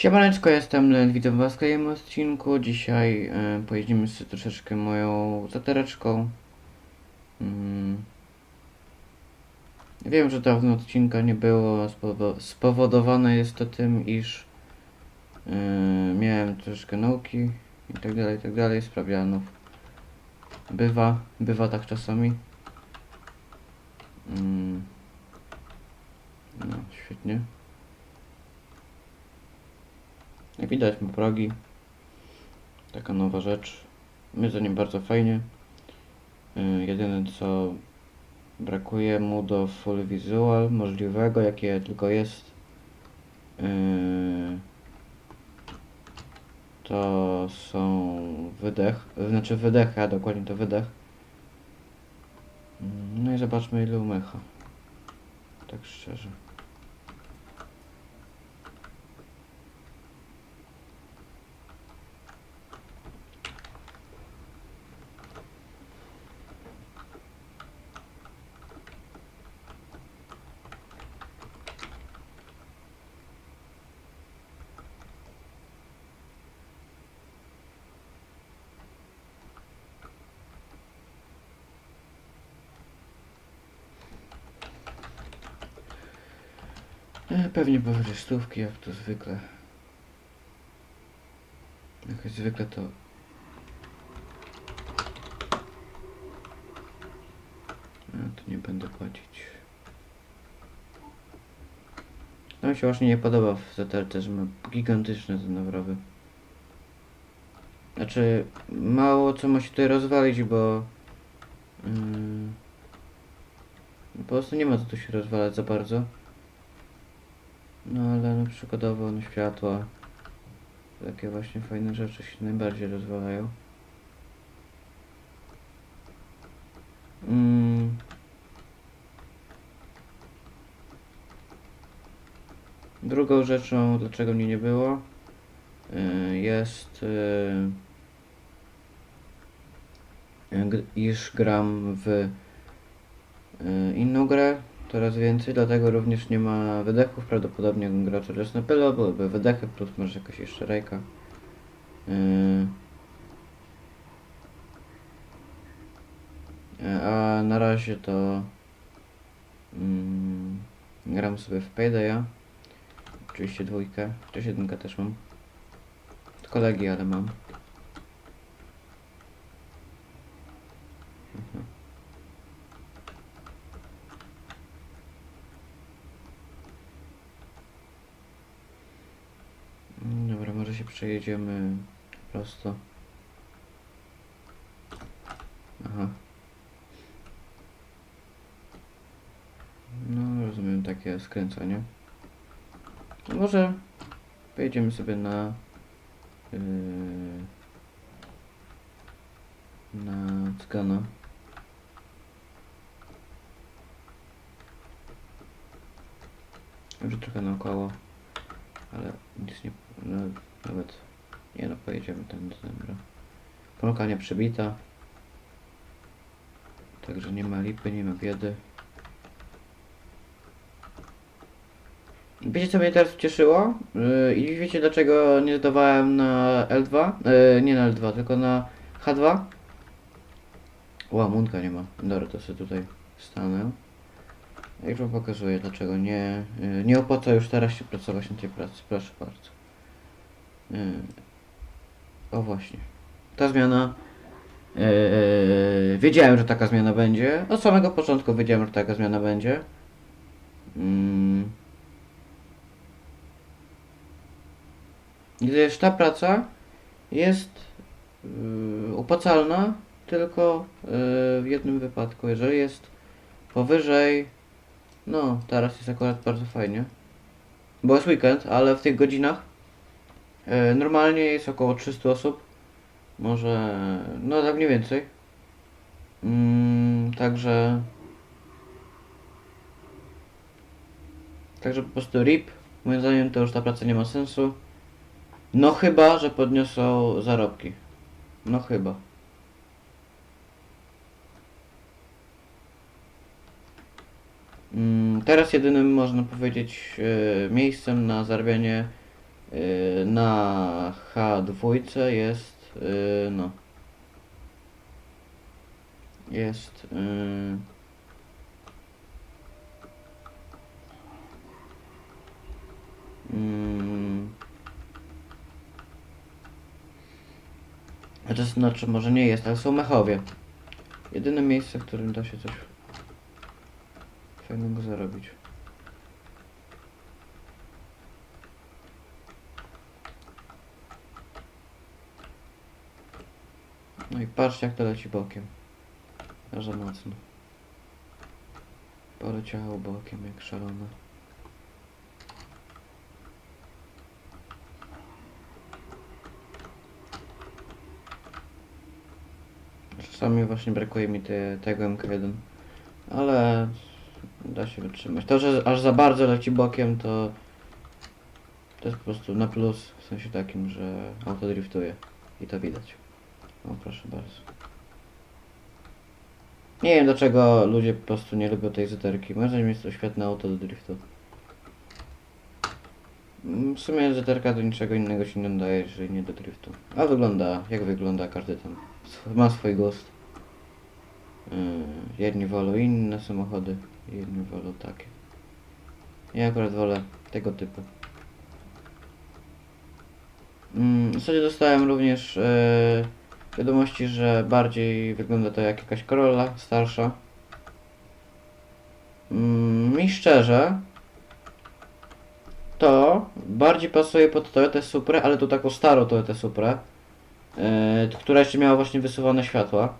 Siemaneczko, jestem Len, witam was w kolejnym odcinku. Dzisiaj e, pojeździmy sobie troszeczkę moją zatereczką. Mm. Wiem, że dawno odcinka nie było, spowo- spowodowane jest to tym, iż e, miałem troszeczkę nauki i tak dalej, i tak dalej, sprawdzianów. Bywa, bywa tak czasami. Mm. No, świetnie. Jak widać ma progi. Taka nowa rzecz. My za nim bardzo fajnie. Yy, jedyne co brakuje mu do full visual możliwego, jakie tylko jest. Yy, to są wydech, znaczy wydechy, a dokładnie to wydech. Mm, No i zobaczmy ile umecha. Tak szczerze. Pewnie powyżej stówki, jak to zwykle. Jak zwykle to... Ja to nie będę płacić. No mi się właśnie nie podoba w ZRT, że ma gigantyczne te. Znaczy, mało co ma się tutaj rozwalić, bo... Yy, po prostu nie ma co tu się rozwalać za bardzo. No ale no przykładowo no światła. Takie właśnie fajne rzeczy się najbardziej rozwalają. Mm. Drugą rzeczą, dlaczego mnie nie było, y, jest y, iż gram w y, inną grę, coraz więcej, dlatego również nie ma wydechów, prawdopodobnie gra coraz na pylo, byłyby wydechy, plus może jakaś jeszcze. Yy. E, A na razie to mm, gram sobie w Paydaya, oczywiście dwójkę, chociaż jedynkę też mam. Kolegi, ale mam. Mhm. Mm, Dobra, może się przejedziemy prosto. Aha. No, rozumiem takie skręcanie. Może pojedziemy sobie na yy, na Cygana. Może trochę naokoło, ale nic nie, no, nawet, nie no, pojedziemy do dobra. Pomyłka nie przebita. Także nie ma lipy, nie ma biedy. Wiecie co mnie teraz cieszyło? Yy, I wiecie dlaczego nie zdawałem na L2? Yy, nie na L2, tylko na H2? Łamunka nie ma. Dobra, to sobie tutaj stanę. Jak wam pokazuję dlaczego nie, yy, nie opłaca już teraz się pracować na tej pracy. Proszę bardzo. Yy, o właśnie. Ta zmiana. Yy, wiedziałem, że taka zmiana będzie. Od samego początku wiedziałem, że taka zmiana będzie. Mm. Gdyż ta praca jest yy, opłacalna tylko yy, w jednym wypadku. Jeżeli jest powyżej. No, teraz jest akurat bardzo fajnie. Bo jest weekend, ale w tych godzinach yy, normalnie jest około 300 osób. Może, no tak mniej więcej. Mm, także. Także po prostu RIP. Moim zdaniem to już ta praca nie ma sensu. No chyba, że podniosą zarobki. No chyba. Mm, teraz jedynym można powiedzieć e, miejscem na zarabianie na H2 jest, yy, no, jest, yy, mm, a to znaczy, może nie jest, ale są mechowie. Jedyne miejsce, w którym da się coś fajnego zarobić. No i patrzcie jak to leci bokiem. Aż za mocno. Poleciało bokiem jak szalone. Czasami właśnie brakuje mi te, tego MK1. Ale da się wytrzymać. To, że aż za bardzo leci bokiem to to jest po prostu na plus w sensie takim, że auto driftuje i to widać. O, proszę bardzo. Nie wiem dlaczego ludzie po prostu nie lubią tej zeterki. Moim zdaniem jest to świetne auto do driftu. Mm, W sumie zeterka do niczego innego się nie nadaje, jeżeli nie do driftu. A wygląda jak wygląda, każdy tam ma swój gust. Yy, jedni wolą inne samochody, jedni wolą takie. Ja akurat wolę tego typu. Mm, W zasadzie dostałem również e, wiadomości, że bardziej wygląda to jak jakaś Corolla starsza. Mm, Mi szczerze, to bardziej pasuje pod Toyotę Supra, ale tu taką starą Toyotę Supra, e, która jeszcze miała właśnie wysuwane światła.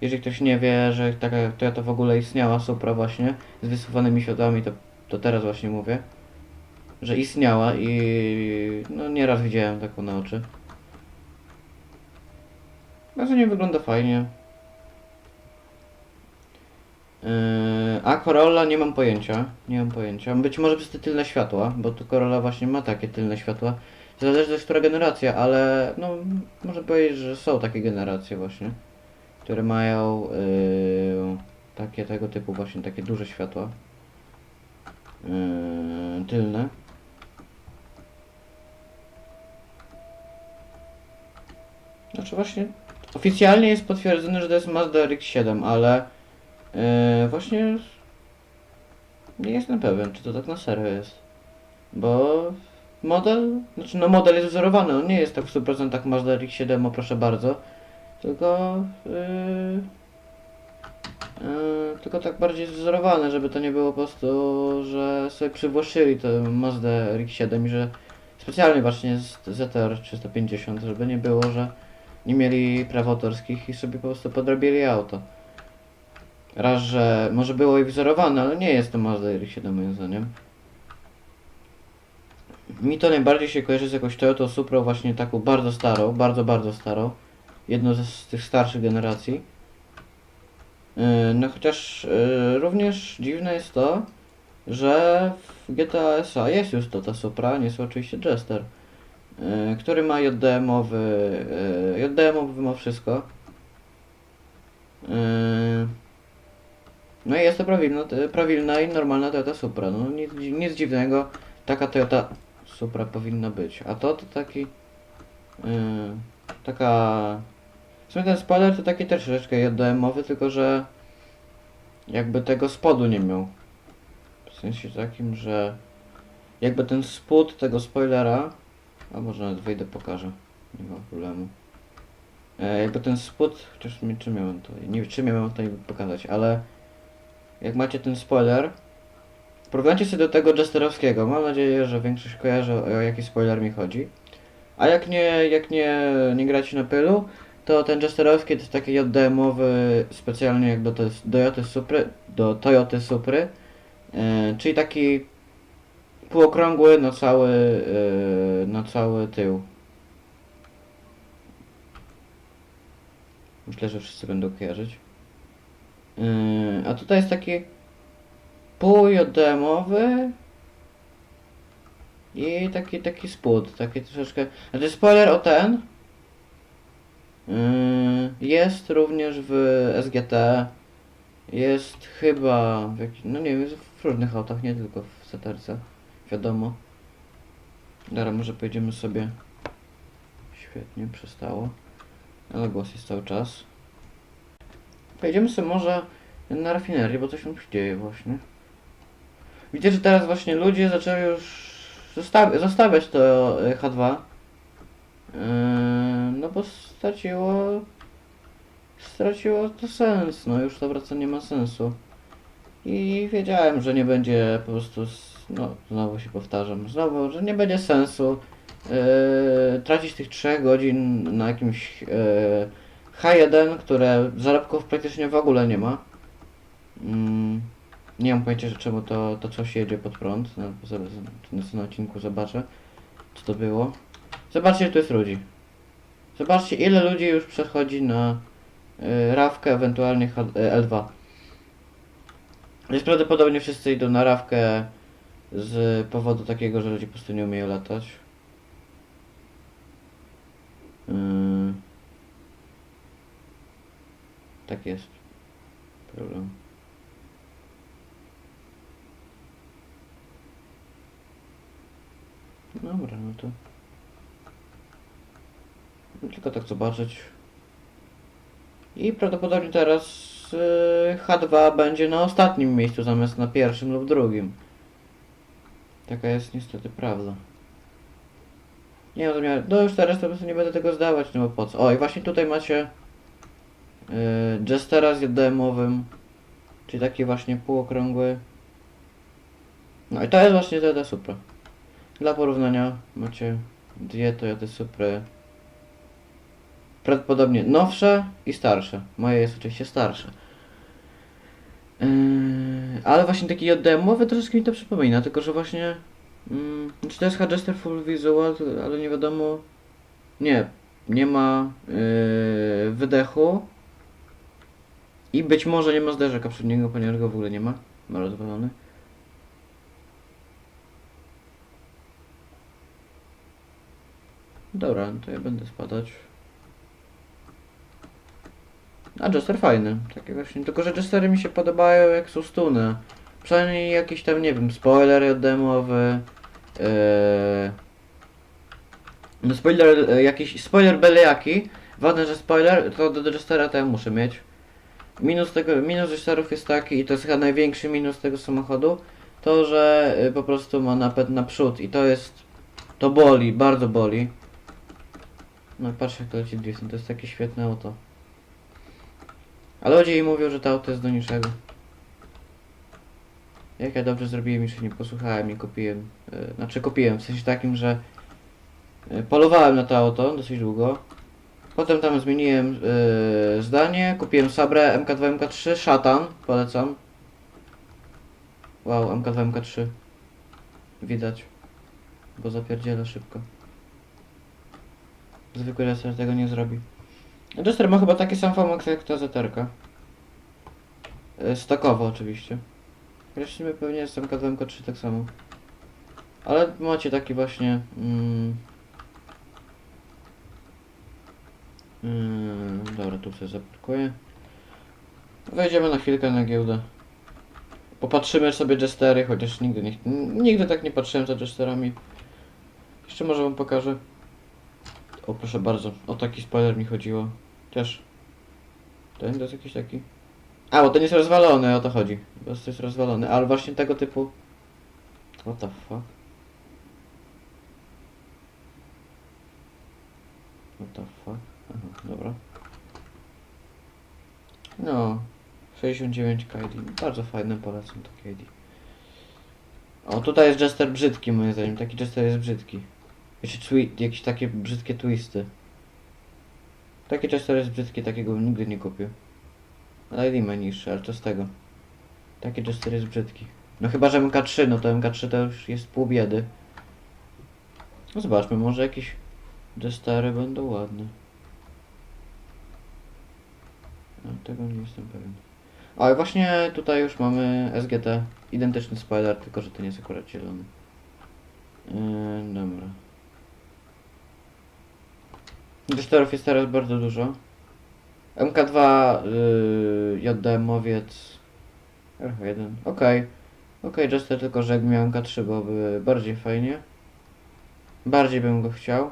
Jeżeli ktoś nie wie, że taka Toyota w ogóle istniała, Supra właśnie, z wysuwanymi światłami, to, to teraz właśnie mówię że istniała i no nieraz widziałem taką na oczy. Bardzo nie wygląda fajnie. Yy, a Corolla nie mam pojęcia. Nie mam pojęcia. Być może przez te tylne światła, bo tu Corolla właśnie ma takie tylne światła. Zależy też która generacja, ale no można powiedzieć, że są takie generacje właśnie, które mają yy, takie tego typu właśnie takie duże światła. Yy, tylne. Znaczy właśnie oficjalnie jest potwierdzone, że to jest Mazda RX-7, ale yy, właśnie nie jestem pewien, czy to tak na serio jest. Bo model, znaczy no model jest wzorowany, on nie jest tak w 100% Mazda RX-7, o proszę bardzo, tylko yy, yy, tylko tak bardziej jest wzorowane, żeby to nie było po prostu, że sobie przywłaszczyli tę Mazda RX-7 i że specjalnie właśnie z ZR 350, żeby nie było, że nie mieli praw autorskich i sobie po prostu podrobili auto. Raz, że może było i wzorowane, ale nie jest to Mazda RX-7 moim zdaniem. Mi to najbardziej się kojarzy z jakąś Toyota Supra właśnie taką bardzo starą, bardzo, bardzo starą. Jedną z tych starszych generacji. Yy, no chociaż yy, również dziwne jest to, że w GTA SA jest już to ta Supra, nie jest oczywiście Jester. Yy, który ma JDM-owy, yy, JDM-owy ma wszystko. Yy, no i jest to prawilna, prawilna i normalna Toyota Supra. No nic, nic dziwnego, taka Toyota Supra powinna być. A to to taki, taka, w sumie ten spoiler to taki też troszeczkę JDM-owy, tylko że jakby tego spodu nie miał. W sensie takim, że jakby ten spód tego spoilera, a może nawet wyjdę pokażę, nie ma problemu. E, jakby ten spód, chociaż mi czym miałem to, nie czym miałem to pokazać, ale jak macie ten spoiler, porównajcie sobie do tego Jesterowskiego, mam nadzieję, że większość kojarzy o jaki spoiler mi chodzi. A jak nie, jak nie, nie gracie na pylu, to ten Jesterowski to jest taki JDM-owy specjalnie jak do, te- do Toyoty Supry, do Toyoty Supry, e, czyli taki półokrągły na cały, e, na cały tył. Myślę, że wszyscy będą kojarzyć. Yy, a tutaj jest taki pół JDM-owy i taki, taki spód, taki troszeczkę... Znaczy spoiler o ten yy, jest również w SGT, jest chyba w, jak, no nie wiem, w różnych autach, nie tylko w Saterce, wiadomo. Dobra, może pojedziemy sobie. Świetnie, przestało. Ale głos jest cały czas. Pojedziemy sobie może na rafinerię, bo coś tam się dzieje właśnie. Widzę, że teraz właśnie ludzie zaczęli już zostawi zostawiać to y, H2. Yy, no bo straciło straciło to sens, no już to wracanie nie ma sensu. I wiedziałem, że nie będzie po prostu, no znowu się powtarzam, znowu, że nie będzie sensu yy, tracić tych 3 godzin na jakimś yy, H1, które zarobków praktycznie w ogóle nie ma. Mm, nie mam pojęcia, czemu to, to coś jedzie pod prąd, no, na tym odcinku zobaczę, co to było. Zobaczcie, tu jest ludzi. Zobaczcie, ile ludzi już przechodzi na y, rawkę, ewentualnie H, y, L2. Więc prawdopodobnie wszyscy idą na rawkę z powodu takiego, że ludzie po prostu nie umieją latać. Yy. Tak jest. Problem. Dobra, no to... No Tylko tak zobaczyć. I prawdopodobnie teraz y, H2 będzie na ostatnim miejscu zamiast na pierwszym lub drugim. Taka jest niestety prawda. Nie mam zamiaru. No już teraz to po prostu nie będę tego zdawać, no bo po co? O i właśnie tutaj macie y, Jestera z JDM-owym. Czyli taki właśnie półokrągły. No i to jest właśnie Toyota Supra. Dla porównania macie dwie Toyota Supry. Prawdopodobnie nowsze i starsze. Moje jest oczywiście starsze. Yy, ale właśnie taki JDM-owy troszeczkę mi to przypomina, tylko że właśnie... Mm, czy to jest Hardjester Full Visual, ale nie wiadomo... Nie, nie ma yy, wydechu. I być może nie ma zderzaka przedniego, ponieważ go w ogóle nie ma. Ma rozwalony. Dobra, to ja będę spadać. A Jester fajny, taki właśnie, tylko że Jestery mi się podobają jak są stuny. Przynajmniej jakiś tam, nie wiem, spoiler demowy. Yy... No spoiler, e, jakiś spoiler byle jaki. Ważne, że spoiler, to do Jestera to ja muszę mieć. Minus tego, minus Jesterów jest taki, i to jest chyba największy minus tego samochodu, to że y, po prostu ma napęd naprzód i to jest, to boli, bardzo boli. No patrz jak to leci driftem, to jest takie świetne auto. A ludzie jej mówią, że to auto jest do niczego. Jak ja dobrze zrobiłem, że nie posłuchałem i kupiłem. Yy, znaczy kupiłem, w sensie takim, że yy, polowałem na to auto dosyć długo. Potem tam zmieniłem yy, zdanie, kupiłem Sabrę MK2, MK3, szatan, polecam. Wow, MK2, MK3. Widać. Bo zapierdzielę szybko. Zwykły Jester tego nie zrobi. Jester ma chyba taki sam format jak ta zeterka. Yy, Stokowo oczywiście. Zresztą pewnie jest MK2, MK3 tak samo. Ale macie taki właśnie... Mm, Mm, dobra, tu sobie zaparkuję. Wejdziemy na chwilkę na giełdę. Popatrzymy sobie Jestery, chociaż nigdy nie, nigdy tak nie patrzyłem za Jesterami. Jeszcze może wam pokażę. O proszę bardzo, o taki spoiler mi chodziło. Też. Ten jest jakiś taki. A, bo ten jest rozwalony, o to chodzi. Po prostu jest rozwalony, ale właśnie tego typu. What the fuck? What the fuck? Aha, dobra. No, 69 KD. Bardzo fajne, polecam to KD. O, tutaj jest Jester brzydki moim zdaniem. Taki Jester jest brzydki. Jeszcze twi- jakieś takie brzydkie twisty. Taki Jester jest brzydki, takiego bym nigdy nie kupił. Ale Lima niższy, ale co z tego? Taki Jester jest brzydki. No chyba, że MK3, no to MK3 to już jest pół biedy. No zobaczmy, może jakieś Jestery będą ładne. No, tego nie jestem pewien. I właśnie tutaj już mamy SGT. Identyczny spoiler, tylko że ten jest akurat zielony. Yy, dobra. Jesterów jest teraz bardzo dużo. MK2, yy, JDM-owiec. RH1. Okej. Okej, Jester, tylko że jakbym miał MK3 byłoby bardziej fajnie. Bardziej bym go chciał.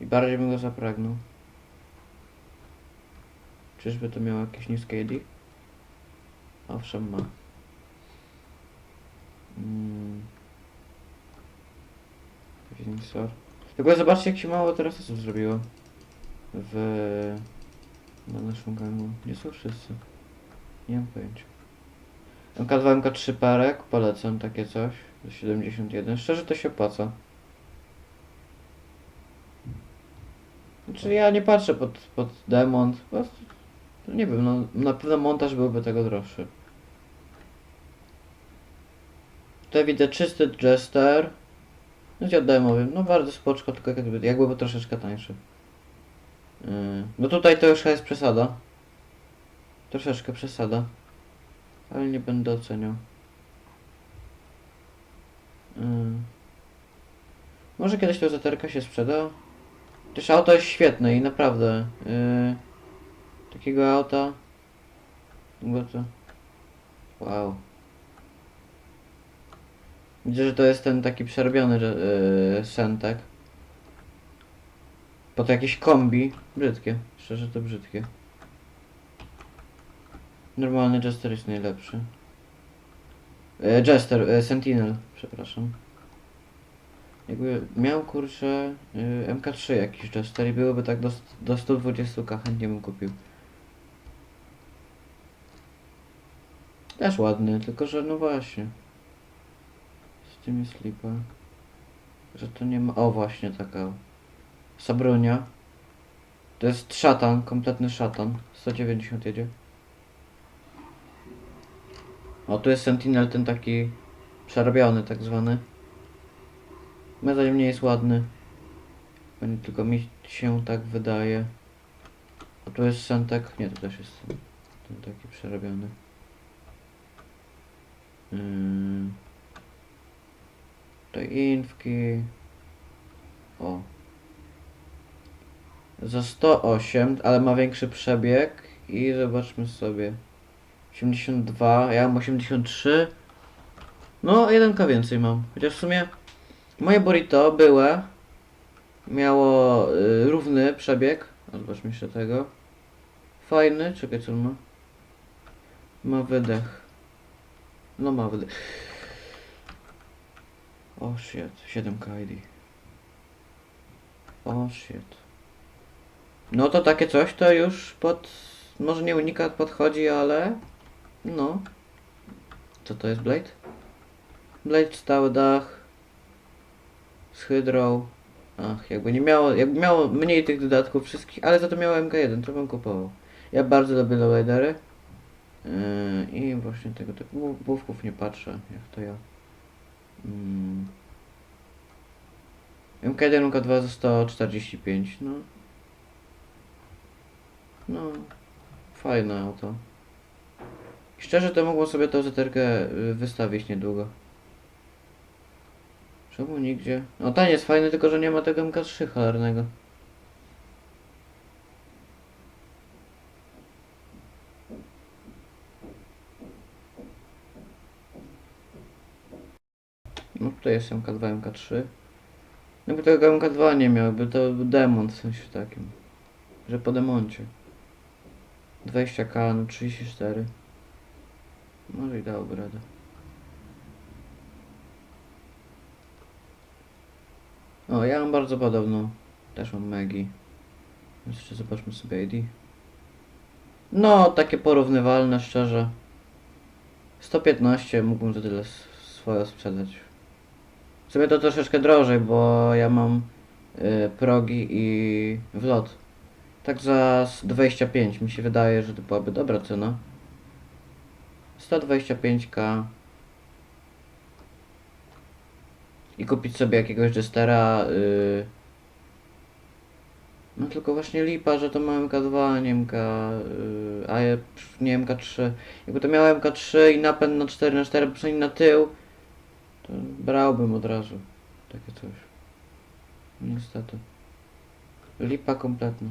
I bardziej bym go zapragnął. Czyżby to miało jakieś niskie ID? Owszem ma. Mm. Winsor. Tylko zobaczcie jak się mało teraz osób zrobiło. W... Na naszym gangu. Gdzie są wszyscy? Nie mam pojęcia. MK2, MK3 parek, polecam takie coś. Do 71. Szczerze to się opłaca. Znaczy ja nie patrzę pod, pod demont. Po prostu, no nie wiem, no na pewno montaż byłby tego droższy. Tutaj widzę czysty Jester. No ci oddaję mówię, no bardzo spoczko, tylko jakby, jakby był troszeczkę tańszy. Yy, no tutaj to już jest przesada. Troszeczkę przesada. Ale nie będę oceniał. Yy. Może kiedyś to zaterka się sprzeda? Też auto jest świetne i naprawdę. Yy, takiego auta. Bo to. Wow. Widzę, że to jest ten taki przerobiony yy, Sentek. Po to jakieś kombi. Brzydkie. Szczerze to brzydkie. Normalny Jester jest najlepszy. E, Jester, e, Sentinel, przepraszam. Jakby miał kurczę y, MK3 jakiś Jester i byłoby tak do, do 120k chętnie bym kupił. Też ładny, tylko że no właśnie. Tym jest lipa. Że to nie ma... O właśnie taka. Sabronia. To jest szatan, kompletny szatan. 190 jedzie. O, tu jest Sentinel, ten taki przerobiony tak zwany. Moim zdaniem nie jest ładny. Bo nie tylko mi się tak wydaje. A tu jest Sentek. Nie, to też jest ten taki przerobiony. Yy. Tutaj infki. O. Za 108, ale ma większy przebieg. I zobaczmy sobie. 82, ja mam 83. No, 1k więcej mam. Chociaż w sumie moje burrito byłe miało y, równy przebieg. Zobaczmy jeszcze tego. Fajny, czekaj co on ma. Ma wydech. No ma wydech. O shit, 7k ID. O shit. No to takie coś to już pod... Może nie unikat podchodzi, ale... No. Co to jest Blade? Blade stały dach. Z hydrą. Ach, jakby nie miało, jakby miało mniej tych dodatków wszystkich, ale za to miało MK1, to bym kupował. Ja bardzo lubię lowridery. Yy, I właśnie tego typu główków nie patrzę, jak to ja. Mm. MK1, MK2 za 145, no. No, fajne auto. Szczerze to mogło sobie tą zeterkę y, wystawić niedługo. Czemu nigdzie? No ten jest fajny, tylko że nie ma tego MK3 cholernego. No tutaj jest MK2, MK3. No by tego MK2 nie miał, by to był demon w sensie takim. Że po demoncie. 20k, no 34. Może i dałoby radę. O, ja mam bardzo podobną. Też mam Megi. Jeszcze zobaczmy sobie ID. No, takie porównywalne, szczerze. 115 mógłbym za tyle swoje sprzedać. W sumie to troszeczkę drożej, bo ja mam y, progi i wlot. Tak za s- 25 mi się wydaje, że to byłaby dobra cena. 125k i kupić sobie jakiegoś Jestera yy... no tylko właśnie lipa, że to ma MK2, a nie MK yy... a nie MK3 jakby to miało MK3 i napęd na 4 na 4 przynajmniej na tył brałbym od razu takie coś niestety lipa kompletna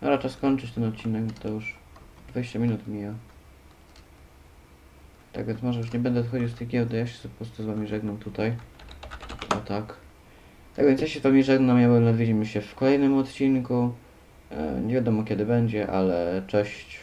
Dobra, czas skończyć ten odcinek, bo to już 20 minut mija. Tak więc może już nie będę odchodził z tej giełdy, ja się po prostu z wami żegnam tutaj. O tak. Tak więc ja się z wami żegnam, ja widzimy się w kolejnym odcinku. E, nie wiadomo kiedy będzie, ale cześć.